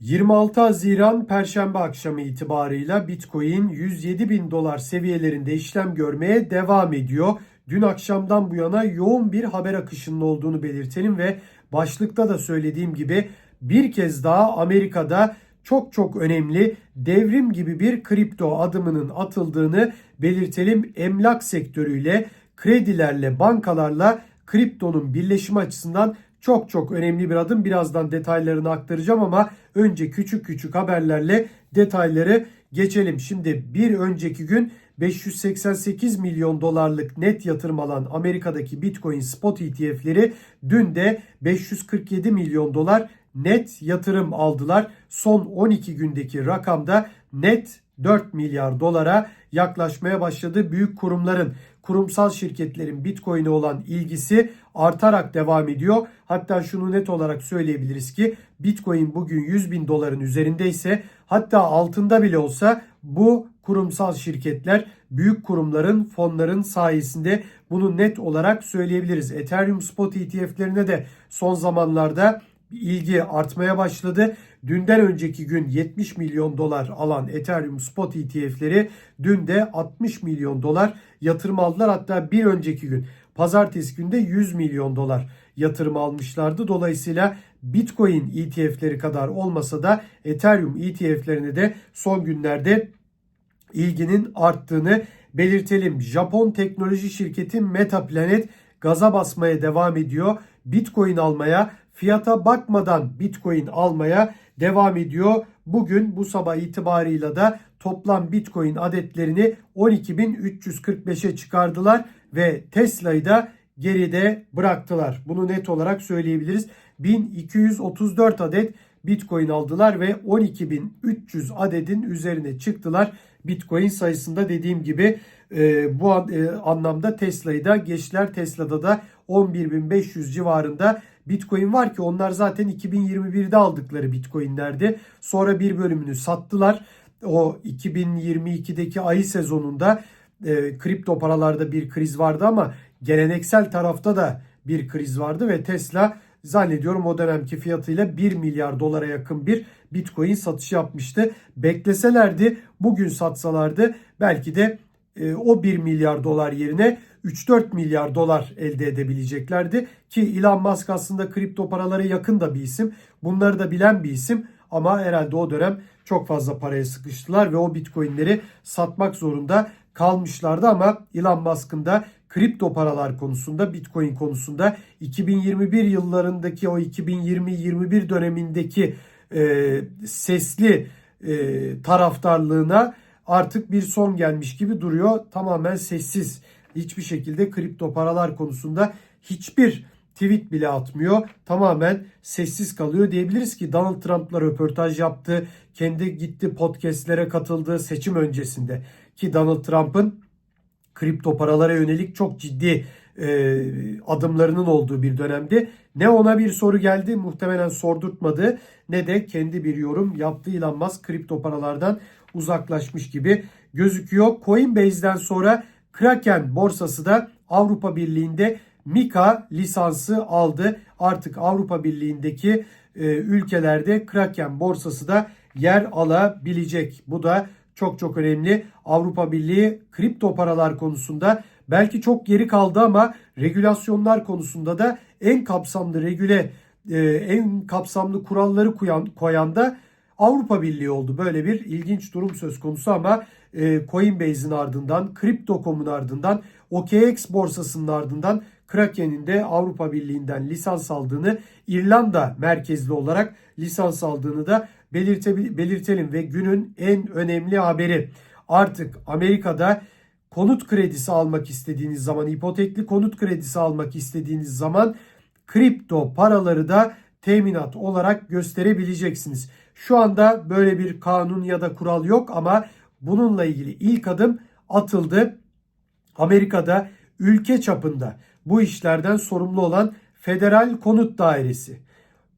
26 Haziran Perşembe akşamı itibarıyla Bitcoin 107 bin dolar seviyelerinde işlem görmeye devam ediyor. Dün akşamdan bu yana yoğun bir haber akışının olduğunu belirtelim ve başlıkta da söylediğim gibi bir kez daha Amerika'da çok çok önemli devrim gibi bir kripto adımının atıldığını belirtelim. Emlak sektörüyle, kredilerle, bankalarla kriptonun birleşimi açısından çok çok önemli bir adım. Birazdan detaylarını aktaracağım ama önce küçük küçük haberlerle detayları geçelim. Şimdi bir önceki gün 588 milyon dolarlık net yatırım alan Amerika'daki Bitcoin spot ETF'leri dün de 547 milyon dolar net yatırım aldılar. Son 12 gündeki rakamda net 4 milyar dolara yaklaşmaya başladı. Büyük kurumların, kurumsal şirketlerin Bitcoin'e olan ilgisi artarak devam ediyor. Hatta şunu net olarak söyleyebiliriz ki Bitcoin bugün 100 bin doların üzerindeyse hatta altında bile olsa bu kurumsal şirketler büyük kurumların fonların sayesinde bunu net olarak söyleyebiliriz. Ethereum spot ETF'lerine de son zamanlarda ilgi artmaya başladı. Dünden önceki gün 70 milyon dolar alan Ethereum spot ETF'leri dün de 60 milyon dolar yatırım aldılar. Hatta bir önceki gün pazartesi günde 100 milyon dolar yatırım almışlardı. Dolayısıyla Bitcoin ETF'leri kadar olmasa da Ethereum ETF'lerine de son günlerde ilginin arttığını belirtelim. Japon teknoloji şirketi Metaplanet gaza basmaya devam ediyor. Bitcoin almaya, fiyata bakmadan Bitcoin almaya devam ediyor. Bugün bu sabah itibarıyla da toplam Bitcoin adetlerini 12.345'e çıkardılar ve Tesla'yı da geride bıraktılar. Bunu net olarak söyleyebiliriz. 1234 adet Bitcoin aldılar ve 12.300 adedin üzerine çıktılar. Bitcoin sayısında dediğim gibi e, bu an, e, anlamda Tesla'yı da geçtiler. Tesla'da da 11.500 civarında Bitcoin var ki onlar zaten 2021'de aldıkları Bitcoin'lerdi. Sonra bir bölümünü sattılar. O 2022'deki ayı sezonunda e, kripto paralarda bir kriz vardı ama geleneksel tarafta da bir kriz vardı ve Tesla zannediyorum o dönemki fiyatıyla 1 milyar dolara yakın bir Bitcoin satışı yapmıştı. Bekleselerdi bugün satsalardı belki de e, o 1 milyar dolar yerine 3-4 milyar dolar elde edebileceklerdi. Ki Elon Musk aslında kripto paralara yakın da bir isim. Bunları da bilen bir isim. Ama herhalde o dönem çok fazla paraya sıkıştılar ve o bitcoinleri satmak zorunda kalmışlardı ama Elon Musk'ın da kripto paralar konusunda, Bitcoin konusunda 2021 yıllarındaki o 2020-21 dönemindeki e, sesli e, taraftarlığına artık bir son gelmiş gibi duruyor. Tamamen sessiz. Hiçbir şekilde kripto paralar konusunda hiçbir tweet bile atmıyor. Tamamen sessiz kalıyor diyebiliriz ki Donald Trump'la röportaj yaptı. Kendi gitti podcastlere katıldı seçim öncesinde. Ki Donald Trump'ın kripto paralara yönelik çok ciddi e, adımlarının olduğu bir dönemdi. Ne ona bir soru geldi muhtemelen sordurtmadı ne de kendi bir yorum yaptı Elon Musk kripto paralardan uzaklaşmış gibi gözüküyor. Coinbase'den sonra Kraken borsası da Avrupa Birliği'nde Mika lisansı aldı. Artık Avrupa Birliği'ndeki e, ülkelerde Kraken borsası da yer alabilecek. Bu da çok çok önemli. Avrupa Birliği kripto paralar konusunda belki çok geri kaldı ama regülasyonlar konusunda da en kapsamlı regüle e, en kapsamlı kuralları koyan, koyan da Avrupa Birliği oldu. Böyle bir ilginç durum söz konusu ama e, Coinbase'in ardından, Crypto.com'un ardından, OKX borsasının ardından Kraken'in de Avrupa Birliği'nden lisans aldığını, İrlanda merkezli olarak lisans aldığını da belirte, belirtelim ve günün en önemli haberi. Artık Amerika'da konut kredisi almak istediğiniz zaman, ipotekli konut kredisi almak istediğiniz zaman kripto paraları da teminat olarak gösterebileceksiniz. Şu anda böyle bir kanun ya da kural yok ama bununla ilgili ilk adım atıldı. Amerika'da ülke çapında bu işlerden sorumlu olan Federal Konut Dairesi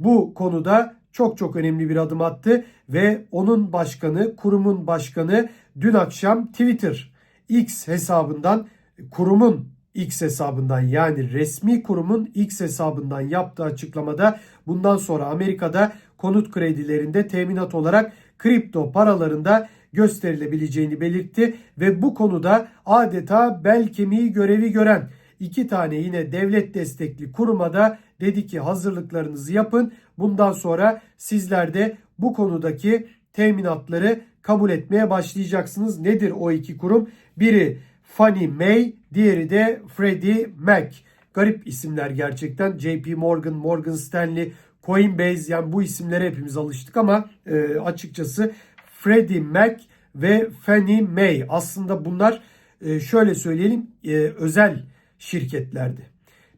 bu konuda çok çok önemli bir adım attı ve onun başkanı, kurumun başkanı dün akşam Twitter X hesabından kurumun X hesabından yani resmi kurumun X hesabından yaptığı açıklamada bundan sonra Amerika'da konut kredilerinde teminat olarak kripto paralarında gösterilebileceğini belirtti ve bu konuda adeta bel kemiği görevi gören iki tane yine devlet destekli kuruma da dedi ki hazırlıklarınızı yapın. Bundan sonra sizler de bu konudaki teminatları kabul etmeye başlayacaksınız. Nedir o iki kurum? Biri Fannie Mae, diğeri de Freddie Mac. Garip isimler gerçekten. JP Morgan, Morgan Stanley, Coinbase yani bu isimlere hepimiz alıştık ama e, açıkçası Freddie Mac ve Fannie Mae aslında bunlar e, şöyle söyleyelim e, özel şirketlerdi.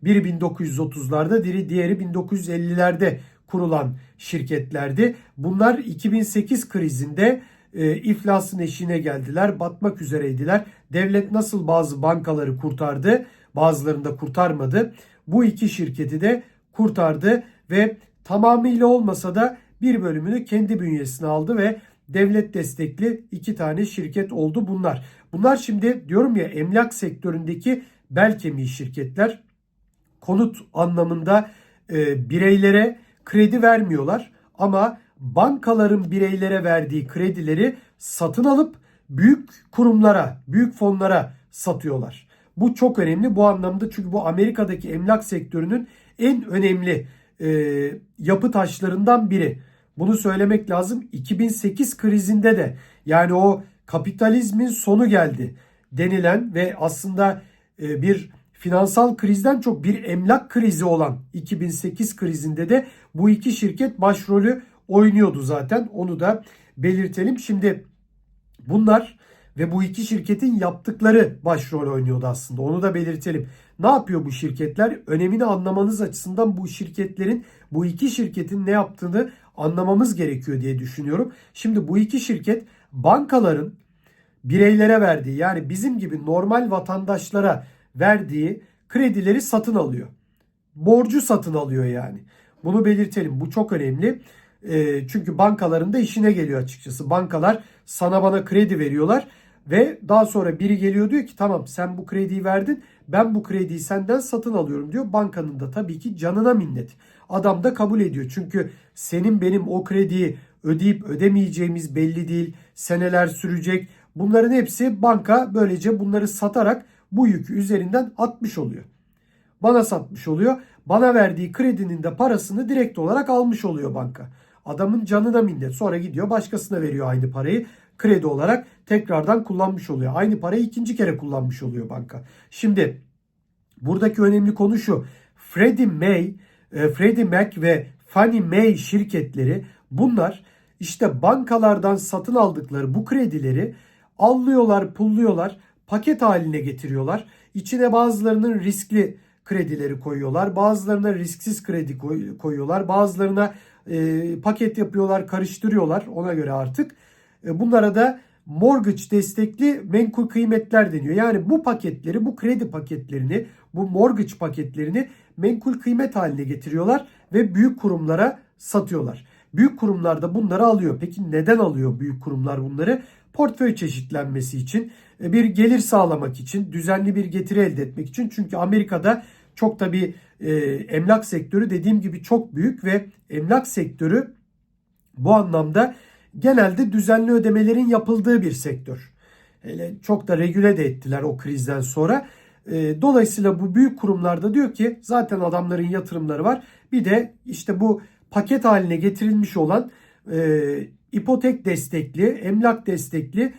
Biri 1930'larda, diğeri diğeri 1950'lerde kurulan şirketlerdi. Bunlar 2008 krizinde e, iflasın eşiğine geldiler, batmak üzereydiler. Devlet nasıl bazı bankaları kurtardı, bazılarını da kurtarmadı. Bu iki şirketi de kurtardı ve tamamıyla olmasa da bir bölümünü kendi bünyesine aldı ve devlet destekli iki tane şirket oldu bunlar. Bunlar şimdi diyorum ya emlak sektöründeki bel kemiği şirketler konut anlamında e, bireylere kredi vermiyorlar ama bankaların bireylere verdiği kredileri satın alıp büyük kurumlara, büyük fonlara satıyorlar. Bu çok önemli bu anlamda çünkü bu Amerika'daki emlak sektörünün en önemli e, yapı taşlarından biri. Bunu söylemek lazım. 2008 krizinde de yani o kapitalizmin sonu geldi denilen ve aslında e, bir finansal krizden çok bir emlak krizi olan 2008 krizinde de bu iki şirket başrolü oynuyordu zaten. Onu da belirtelim. Şimdi bunlar ve bu iki şirketin yaptıkları başrol oynuyordu aslında. Onu da belirtelim. Ne yapıyor bu şirketler? Önemini anlamanız açısından bu şirketlerin, bu iki şirketin ne yaptığını anlamamız gerekiyor diye düşünüyorum. Şimdi bu iki şirket bankaların bireylere verdiği yani bizim gibi normal vatandaşlara verdiği kredileri satın alıyor. Borcu satın alıyor yani. Bunu belirtelim. Bu çok önemli. E, çünkü bankaların da işine geliyor açıkçası. Bankalar sana bana kredi veriyorlar ve daha sonra biri geliyor diyor ki tamam sen bu krediyi verdin ben bu krediyi senden satın alıyorum diyor. Bankanın da tabii ki canına minnet. Adam da kabul ediyor. Çünkü senin benim o krediyi ödeyip ödemeyeceğimiz belli değil. Seneler sürecek. Bunların hepsi banka böylece bunları satarak bu yükü üzerinden atmış oluyor. Bana satmış oluyor. Bana verdiği kredinin de parasını direkt olarak almış oluyor banka. Adamın canına minnet. Sonra gidiyor başkasına veriyor aynı parayı. Kredi olarak tekrardan kullanmış oluyor. Aynı parayı ikinci kere kullanmış oluyor banka. Şimdi buradaki önemli konu şu. Freddie May, e, Freddie Mac ve Fannie Mae şirketleri bunlar işte bankalardan satın aldıkları bu kredileri allıyorlar, pulluyorlar, paket haline getiriyorlar. İçine bazılarının riskli kredileri koyuyorlar. Bazılarına risksiz kredi koyuyorlar. Bazılarına e, paket yapıyorlar, karıştırıyorlar ona göre artık. E, bunlara da mortgage destekli menkul kıymetler deniyor. Yani bu paketleri, bu kredi paketlerini, bu mortgage paketlerini menkul kıymet haline getiriyorlar ve büyük kurumlara satıyorlar. Büyük kurumlar da bunları alıyor. Peki neden alıyor büyük kurumlar bunları? Portföy çeşitlenmesi için, e, bir gelir sağlamak için, düzenli bir getiri elde etmek için. Çünkü Amerika'da çok tabii e, emlak sektörü dediğim gibi çok büyük ve emlak sektörü bu anlamda genelde düzenli ödemelerin yapıldığı bir sektör. Hele çok da regüle de ettiler o krizden sonra. E, dolayısıyla bu büyük kurumlarda diyor ki zaten adamların yatırımları var. Bir de işte bu paket haline getirilmiş olan e, ipotek destekli, emlak destekli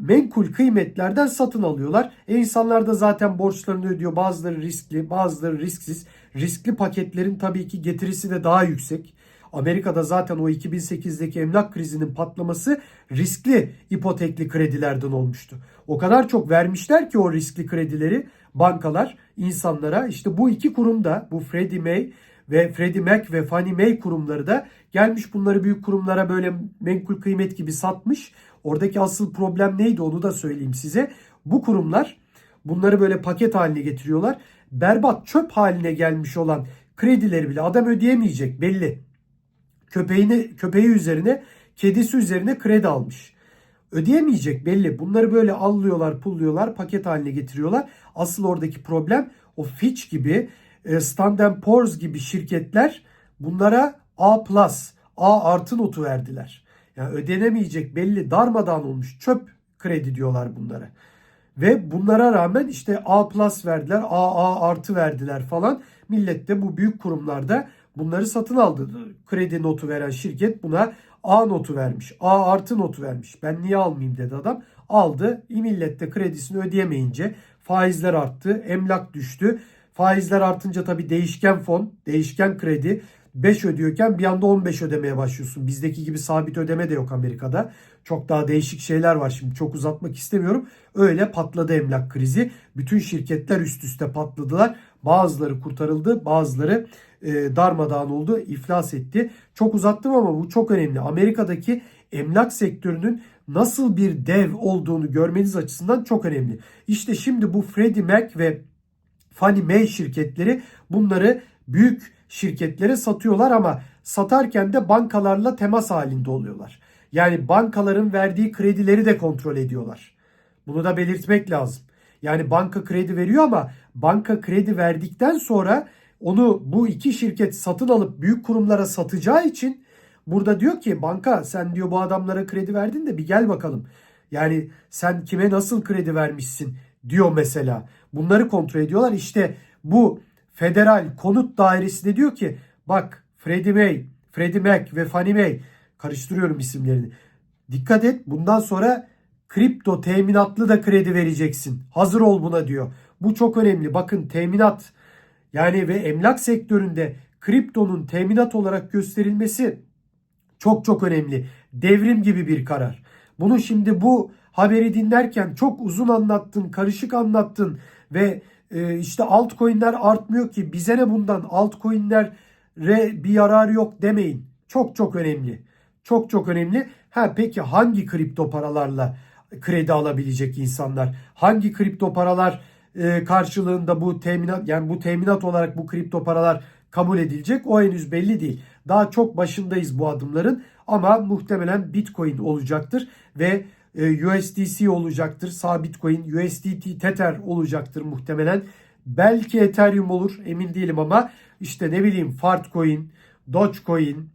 menkul kıymetlerden satın alıyorlar. E insanlar da zaten borçlarını ödüyor. Bazıları riskli, bazıları risksiz. Riskli paketlerin tabii ki getirisi de daha yüksek. Amerika'da zaten o 2008'deki emlak krizinin patlaması riskli ipotekli kredilerden olmuştu. O kadar çok vermişler ki o riskli kredileri bankalar insanlara işte bu iki kurumda bu Freddie Mae ve Freddie Mac ve Fannie Mae kurumları da gelmiş bunları büyük kurumlara böyle menkul kıymet gibi satmış. Oradaki asıl problem neydi onu da söyleyeyim size. Bu kurumlar bunları böyle paket haline getiriyorlar. Berbat çöp haline gelmiş olan kredileri bile adam ödeyemeyecek belli. Köpeğini köpeği üzerine, kedisi üzerine kredi almış. Ödeyemeyecek belli. Bunları böyle allıyorlar, pulluyorlar, paket haline getiriyorlar. Asıl oradaki problem o Fitch gibi, e, Standard Poor's gibi şirketler bunlara A+, A artı notu verdiler. Yani ödenemeyecek belli darmadağın olmuş çöp kredi diyorlar bunlara. Ve bunlara rağmen işte A plus verdiler, AA artı verdiler falan. Millet de bu büyük kurumlarda bunları satın aldı. Kredi notu veren şirket buna A notu vermiş. A artı notu vermiş. Ben niye almayayım dedi adam. Aldı. Millet de kredisini ödeyemeyince faizler arttı. Emlak düştü. Faizler artınca tabii değişken fon, değişken kredi 5 ödüyorken bir anda 15 ödemeye başlıyorsun. Bizdeki gibi sabit ödeme de yok Amerika'da. Çok daha değişik şeyler var şimdi çok uzatmak istemiyorum. Öyle patladı emlak krizi. Bütün şirketler üst üste patladılar. Bazıları kurtarıldı, bazıları e, darmadağın oldu, iflas etti. Çok uzattım ama bu çok önemli. Amerika'daki emlak sektörünün nasıl bir dev olduğunu görmeniz açısından çok önemli. İşte şimdi bu Freddie Mac ve Fannie Mae şirketleri bunları büyük şirketlere satıyorlar ama satarken de bankalarla temas halinde oluyorlar. Yani bankaların verdiği kredileri de kontrol ediyorlar. Bunu da belirtmek lazım. Yani banka kredi veriyor ama banka kredi verdikten sonra onu bu iki şirket satın alıp büyük kurumlara satacağı için burada diyor ki banka sen diyor bu adamlara kredi verdin de bir gel bakalım. Yani sen kime nasıl kredi vermişsin diyor mesela. Bunları kontrol ediyorlar. İşte bu Federal Konut Dairesi de diyor ki bak Freddie May, Freddie Mac ve Fannie Mae karıştırıyorum isimlerini. Dikkat et bundan sonra kripto teminatlı da kredi vereceksin. Hazır ol buna diyor. Bu çok önemli. Bakın teminat yani ve emlak sektöründe kriptonun teminat olarak gösterilmesi çok çok önemli. Devrim gibi bir karar. Bunu şimdi bu haberi dinlerken çok uzun anlattın, karışık anlattın ve e, işte altcoin'ler artmıyor ki bize ne bundan altcoin'lere bir yarar yok demeyin. Çok çok önemli. Çok çok önemli. Ha peki hangi kripto paralarla kredi alabilecek insanlar? Hangi kripto paralar e, karşılığında bu teminat yani bu teminat olarak bu kripto paralar kabul edilecek? O henüz belli değil. Daha çok başındayız bu adımların ama muhtemelen Bitcoin olacaktır ve e, USDC olacaktır. Sabit coin, USDT Tether olacaktır muhtemelen. Belki Ethereum olur emin değilim ama işte ne bileyim Fartcoin, Dogecoin,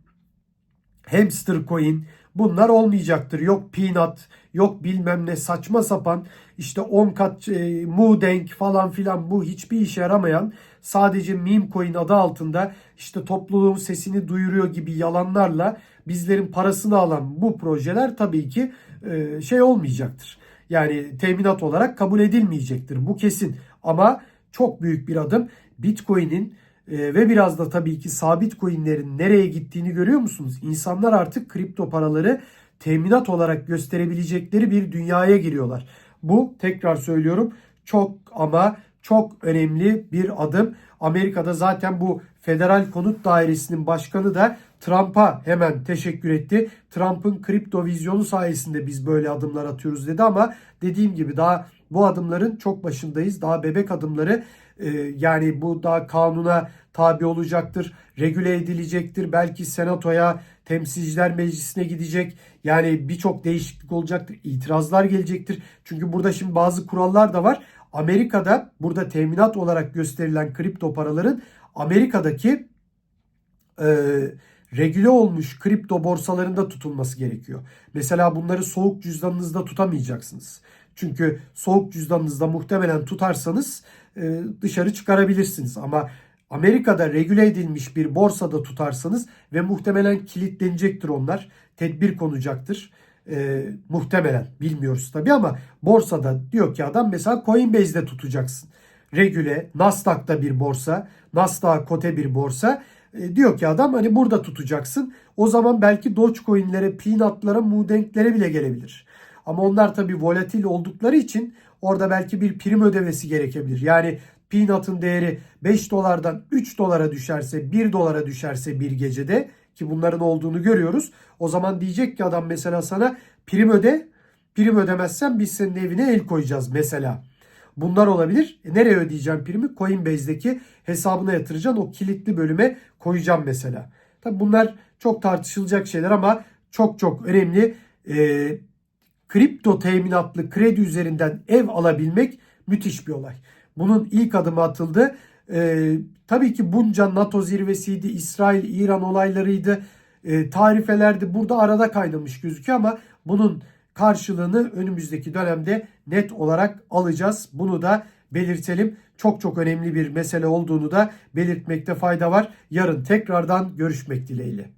Hamster Coin bunlar olmayacaktır. Yok Peanut, yok bilmem ne saçma sapan işte 10 kat e, Mudenk falan filan bu hiçbir işe yaramayan sadece meme coin adı altında işte topluluğun sesini duyuruyor gibi yalanlarla bizlerin parasını alan bu projeler tabii ki e, şey olmayacaktır. Yani teminat olarak kabul edilmeyecektir. Bu kesin. Ama çok büyük bir adım. Bitcoin'in e, ve biraz da tabii ki sabit coinlerin nereye gittiğini görüyor musunuz? İnsanlar artık kripto paraları teminat olarak gösterebilecekleri bir dünyaya giriyorlar. Bu tekrar söylüyorum çok ama çok önemli bir adım. Amerika'da zaten bu Federal Konut Dairesi'nin başkanı da Trump'a hemen teşekkür etti. Trump'ın kripto vizyonu sayesinde biz böyle adımlar atıyoruz dedi ama dediğim gibi daha bu adımların çok başındayız. Daha bebek adımları e, yani bu daha kanuna tabi olacaktır. Regüle edilecektir. Belki senatoya, temsilciler meclisine gidecek. Yani birçok değişiklik olacaktır. İtirazlar gelecektir. Çünkü burada şimdi bazı kurallar da var. Amerika'da burada teminat olarak gösterilen kripto paraların Amerika'daki e, regüle olmuş kripto borsalarında tutulması gerekiyor. Mesela bunları soğuk cüzdanınızda tutamayacaksınız. Çünkü soğuk cüzdanınızda muhtemelen tutarsanız e, dışarı çıkarabilirsiniz. Ama Amerika'da regüle edilmiş bir borsada tutarsanız ve muhtemelen kilitlenecektir onlar. Tedbir konacaktır. E, muhtemelen bilmiyoruz tabi ama borsada diyor ki adam mesela Coinbase'de tutacaksın. Regüle, Nasdaq'ta bir borsa, Nasdaq kote bir borsa. E, diyor ki adam hani burada tutacaksın. O zaman belki Dogecoin'lere, Peanut'lara, Mudenk'lere bile gelebilir. Ama onlar tabii volatil oldukları için orada belki bir prim ödemesi gerekebilir. Yani Peanut'ın değeri 5 dolardan 3 dolara düşerse 1 dolara düşerse bir gecede ki bunların olduğunu görüyoruz. O zaman diyecek ki adam mesela sana prim öde. Prim ödemezsen biz senin evine el koyacağız mesela. Bunlar olabilir. E nereye ödeyeceğim primi? Coinbase'deki hesabına yatıracaksın. O kilitli bölüme koyacağım mesela. Tabi bunlar çok tartışılacak şeyler ama çok çok önemli. E, kripto teminatlı kredi üzerinden ev alabilmek müthiş bir olay. Bunun ilk adımı atıldı. E, tabii ki bunca NATO zirvesiydi, İsrail-İran olaylarıydı. e, tarifelerde burada arada kaynamış gözüküyor ama bunun karşılığını önümüzdeki dönemde net olarak alacağız. Bunu da belirtelim. Çok çok önemli bir mesele olduğunu da belirtmekte fayda var. Yarın tekrardan görüşmek dileğiyle.